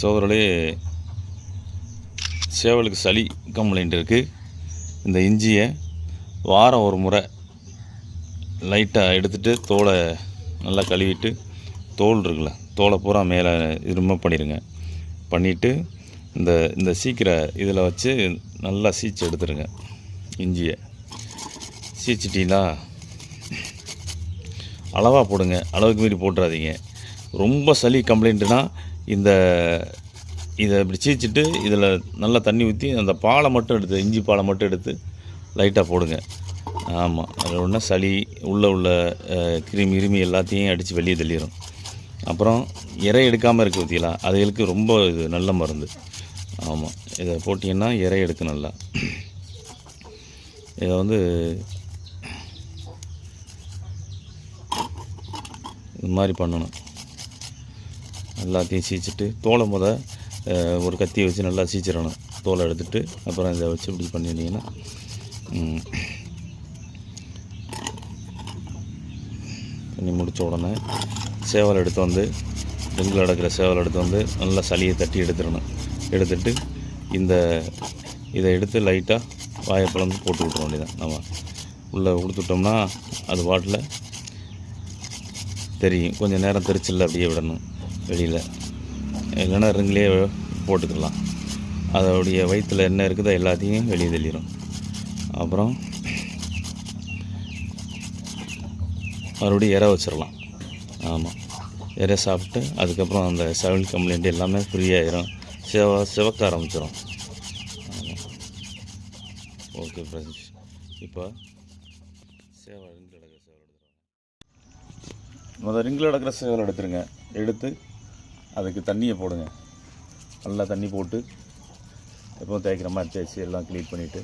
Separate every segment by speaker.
Speaker 1: சோதரலே சேவலுக்கு சளி கம்ப்ளைண்ட் இருக்குது இந்த இஞ்சியை வாரம் ஒரு முறை லைட்டாக எடுத்துகிட்டு தோலை நல்லா கழுவிட்டு தோல் இருக்குல்ல தோலை பூரா மேலே இரும பண்ணிடுங்க பண்ணிவிட்டு இந்த இந்த சீக்கிர இதில் வச்சு நல்லா சீச்சு எடுத்துருங்க இஞ்சியை. சீச்சிட்டீங்களா? அளவாக போடுங்க. அளவுக்கு மீறி போட்டுறாதீங்க. ரொம்ப சளி கம்ப்ளைண்ட்டுனால் இந்த இதை இப்படி சீச்சிட்டு இதில் நல்லா தண்ணி ஊற்றி அந்த பாலை மட்டும் எடுத்து இஞ்சி பாலை மட்டும் எடுத்து லைட்டாக போடுங்க. ஆமாம் அது ஒன்றா சளி உள்ளே உள்ள கிருமி கிருமி எல்லாத்தையும் அடித்து வெளியே தள்ளிடும் அப்புறம் இறை எடுக்காமல் இருக்குது பார்த்தீங்களா அதுகளுக்கு ரொம்ப இது நல்ல மருந்து. ஆமாம் இதை போட்டிங்கன்னா இறை எடுக்கும் நல்லா. இதை வந்து இது மாதிரி பண்ணணும். எல்லாத்தையும் சீச்சிட்டு தோலை முத ஒரு கத்தியை வச்சு நல்லா சீச்சிடணும். தோலை எடுத்துட்டு அப்புறம் இதை வச்சு இப்படி பண்ணிட்டீங்கன்னா பண்ணி முடித்த உடனே சேவல் எடுத்து வந்து டெங்கில் அடக்கிற சேவல் எடுத்து வந்து நல்லா சளியை தட்டி எடுத்துடணும். எடுத்துட்டு இந்த இதை எடுத்து லைட்டாக வாயை பிளந்து போட்டு விட்ற வேண்டியதான் நம்ம உள்ளே கொடுத்துட்டோம்னா அது பாட்டில் தெரியும். கொஞ்சம் நேரம் தெரிச்சில்ல அப்படியே விடணும். வெளியில். இல்லைன்னா ரிங்லேயே போட்டுக்கலாம். அதோடைய வயிற்றில் என்ன இருக்குதோ எல்லாத்தையும் வெளியே தள்ளிடும் அப்புறம் மறுபடியும் இற வச்சிடலாம் ஆமாம் இற சாப்பிட்டு அதுக்கப்புறம் அந்த சவில் கம்ப்ளைண்ட் எல்லாமே ஃப்ரீயாயிரும் சிவ சிவக்க ஆரம்பிச்சிடும் ஆமாம் ஓகே ஃப்ரெண்ட்ஸ் இப்போ சேவை ரிங்கில் அடக்கிற சேவல் எடுத்துருவாங்க முதல் ரிங்கில் அடக்கிற சேவல் எடுத்துருங்க. எடுத்து அதுக்கு தண்ணியை போடுங்க. நல்லா தண்ணி போட்டு எப்பவும் தேய்க்கிற மாதிரி தேய்ச்சி எல்லாம் க்ளீன் பண்ணிவிட்டு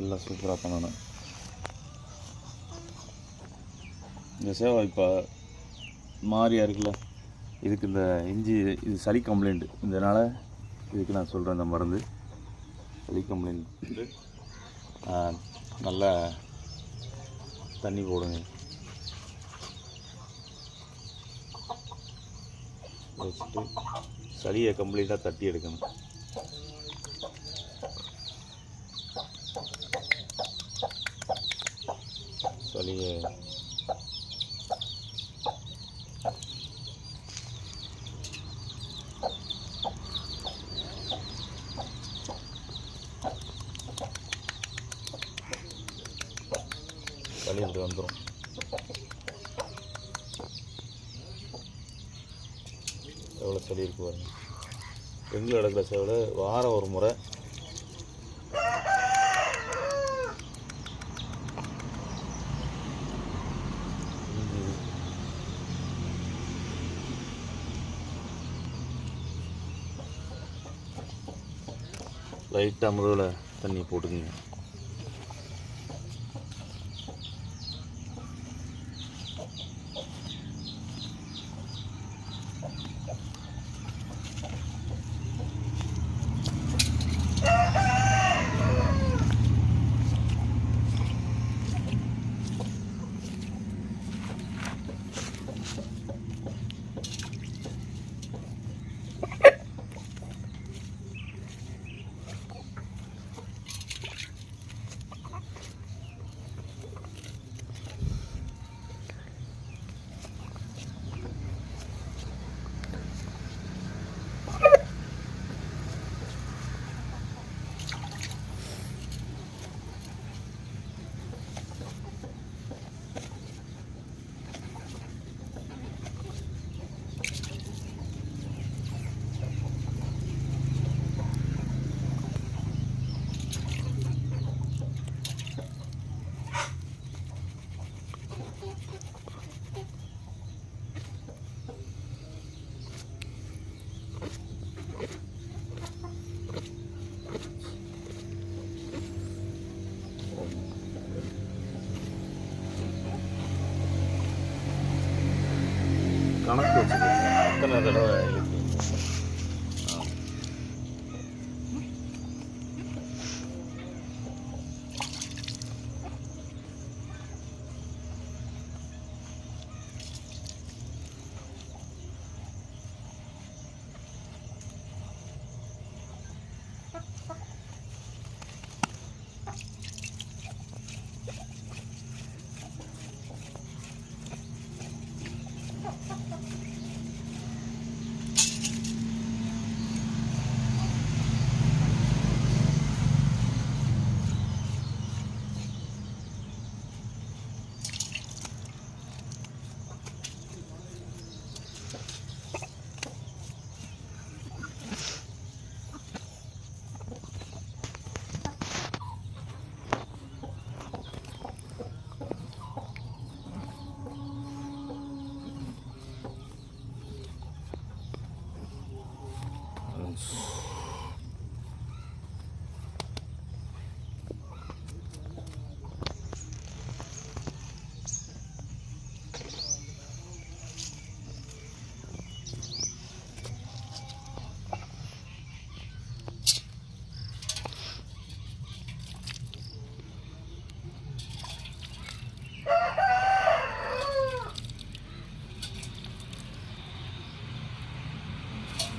Speaker 1: எல்லாம் சூப்பராக பண்ணணும். இந்த சேவை இப்போ மாறியா இருக்குல்ல இதுக்கு இந்த இஞ்சி இது சளி கம்ப்ளைண்ட் இதனால் இதுக்கு நான் சொல்கிறேன் இந்த மருந்து. சளி கம்ப்ளைண்ட் நல்லா தண்ணி போடுங்க. வச்சுட்டு சளியை கம்ப்ளீட்டாக தட்டி எடுக்கணும். சளியை சளி வந்துடும் எவ்வளோ சளி இருக்கு பாருங்க. பெண்கள் அடக்கிற சேவலை? வாரம் ஒரு முறை. லைட்டாக முதுகில் தண்ணி போட்டுக்குங்க. de lo de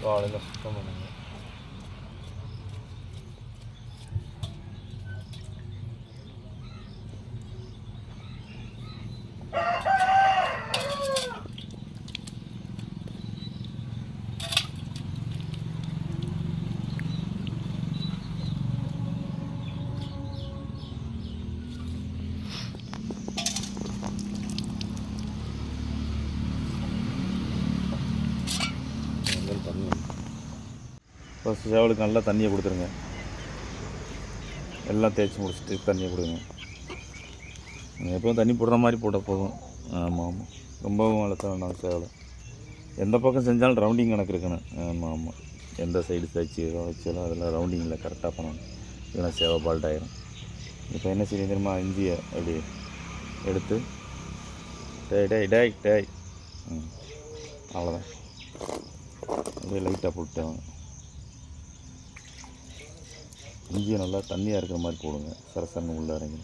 Speaker 1: 多少人都这么能 ஃபஸ்ட்டு சேவலுக்கு நல்லா தண்ணியை கொடுத்துருங்க. எல்லாம் தேய்ச்சி முடிச்சுட்டு தண்ணியை கொடுங்க. நீங்கள் எப்பவும் தண்ணி போடுற மாதிரி போட்டால் போதும். ஆமாம் ஆமாம் ரொம்பவும் வளர்த்த வேண்டாம் சேவலை எந்த பக்கம் செஞ்சாலும் ரவுண்டிங் கணக்கு இருக்கணும். ஆமாம் ஆமாம் எந்த சைடு தைச்சி வச்சாலும் அதெல்லாம் ரவுண்டிங்கில் கரெக்டாக பண்ணணும். இல்லைன்னா சேவை பால்ட் ஆயிரும். இப்போ என்ன செய்ய தெரியுமா? இஞ்சியை அப்படி எடுத்து டேய் டேய் டேய் டேய். ம். அவ்வளோதான் அப்படியே லைட்டாக போட்டுட்டேன். இங்கேயும் நல்லா தண்ணியாக இருக்கிற மாதிரி போடுங்க. சரசரன்னு உள்ளே இறங்கி.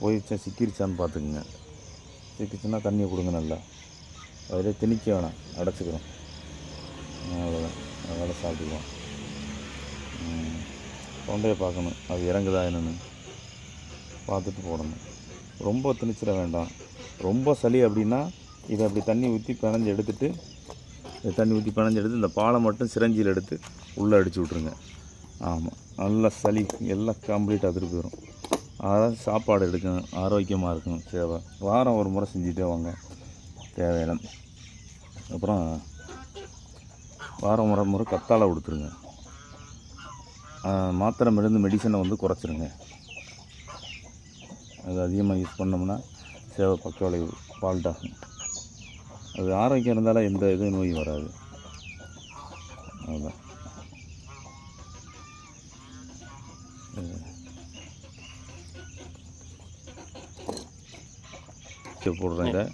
Speaker 1: போயிடுச்சா சிக்கிருச்சான்னு பார்த்துக்குங்க. சிக்கிச்சுன்னா தண்ணியை கொடுங்க நல்லா. அதிலே திணிக்க வேணாம் அடைச்சிக்கிறோம். அவ்வளோதான் அதனால் சாப்பிட்டுக்குவோம். தொண்டையை பார்க்கணும். அது இறங்குதா என்னென்னு. பார்த்துட்டு போடணும். ரொம்ப திணிச்சிட வேண்டாம். ரொம்ப சளி அப்படின்னா இதை அப்படி தண்ணி ஊற்றி பிணைஞ்சு எடுத்துட்டு இந்த தண்ணி ஊற்றி பிணைஞ்சு எடுத்து இந்த பாலை மட்டும் சிரஞ்சியில் எடுத்து உள்ளே அடிச்சு விட்ருங்க ஆமாம் நல்லா சளி எல்லாம் கம்ப்ளீட் அதில் வரும். அதாவது சாப்பாடு எடுக்கணும் ஆரோக்கியமாக இருக்கும் சேவை. வாரம் ஒரு முறை செஞ்சுட்டே வாங்க. தேவையில்லை. அப்புறம் வாரம் முறை முறை கத்தாழை கொடுத்துருங்க மாத்திரை மருந்து மெடிசனை வந்து குறைச்சிருங்க. அது அதிகமாக யூஸ் பண்ணோம்னா சேவை பக்கவளை ஃபால்ட் ஆகும் அது ஆரோக்கியம் இருந்தாலும் எந்த இது நோயும் வராது. அதுதான் போடுறேங்க.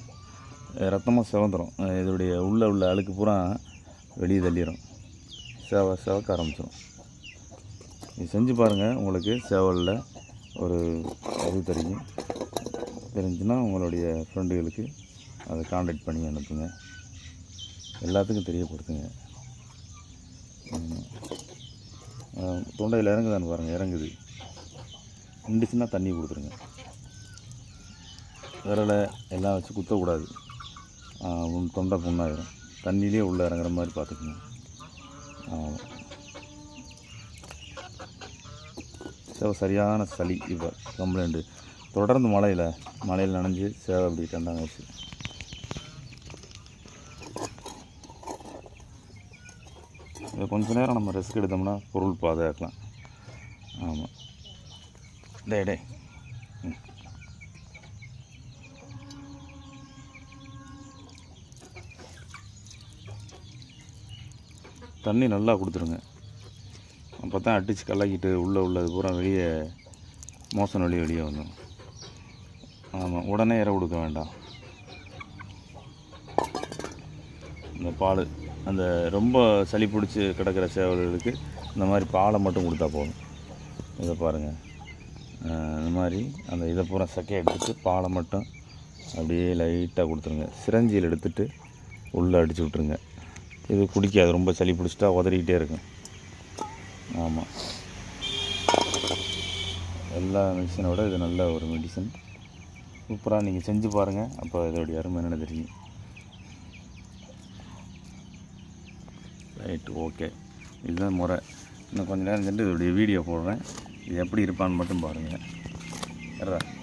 Speaker 1: ரத்தமாக சிவந்துடும் இதோடைய உள்ளே உள்ள அழுக்கு பூரா வெளியே தள்ளிடும் சேவை சேவக்க ஆரம்பிச்சிடும் இது செஞ்சு பாருங்கள் உங்களுக்கு சேவலில் ஒரு இது தெரியும். தெரிஞ்சுன்னா உங்களுடைய ஃப்ரெண்டுகளுக்கு அதை காண்டாக்ட் பண்ணி அனுப்புங்க. எல்லாத்துக்கும் தெரியப்படுத்துங்க ஆமாம். ஆ, தொண்டையில் இறங்குதான்னு பாருங்கள் இறங்குது. நின்றுச்சுன்னா தண்ணி கொடுத்துருங்க. விரலை எல்லாம் வச்சு குத்தக்கூடாது. தொண்டை புண்ணாயிரும். தண்ணியிலே உள்ளே இறங்குற மாதிரி பார்த்துக்கோங்க. சேவை சரியான சளி இப்போ கம்ப்ளைண்ட்டு தொடர்ந்து மழையில் மழையில் நனைஞ்சு சேவை அப்படி கண்டாங்க வச்சு இதை கொஞ்சம் நேரம் நம்ம ரெஸ்க் எடுத்தோம்னா பொருள் பாதுகாக்கலாம். ஆமாம் டே டே ம். தண்ணி நல்லா கொடுத்துருங்க. அப்போ தான் அடித்து கலக்கிட்டு உள்ளே உள்ளது பூரா வெளியே மோசம் வழி வெளியே வந்துடும் ஆமாம் உடனே இற கொடுக்க வேண்டாம். இந்த பால். அந்த ரொம்ப சளி பிடிச்சி கிடக்கிற சேவல்களுக்கு இந்த மாதிரி பாலை மட்டும் கொடுத்தா போதும். இதை பாருங்கள் இந்த மாதிரி அந்த இதை பூரா சக்கையை எடுத்துட்டு பாலை மட்டும் அப்படியே லைட்டாக கொடுத்துருங்க. சிரஞ்சியில் எடுத்துகிட்டு உள்ளே அடிச்சு விட்ருங்க இது குடிக்காது ரொம்ப சளி பிடிச்சிட்டா உதறிக்கிட்டே இருக்கும். ஆமாம் எல்லா மெடிசனை விட இது நல்ல ஒரு மெடிசன் சூப்பராக நீங்கள் செஞ்சு பாருங்கள் அப்போ இதோடைய அருமை என்னென்னு தெரியும். Right okay. இதுதான் முறை. இன்னும் கொஞ்ச நேரம் சென்று இதோடைய வீடியோ போடுறேன். இது எப்படி இருப்பான்னு மட்டும் பாருங்கள்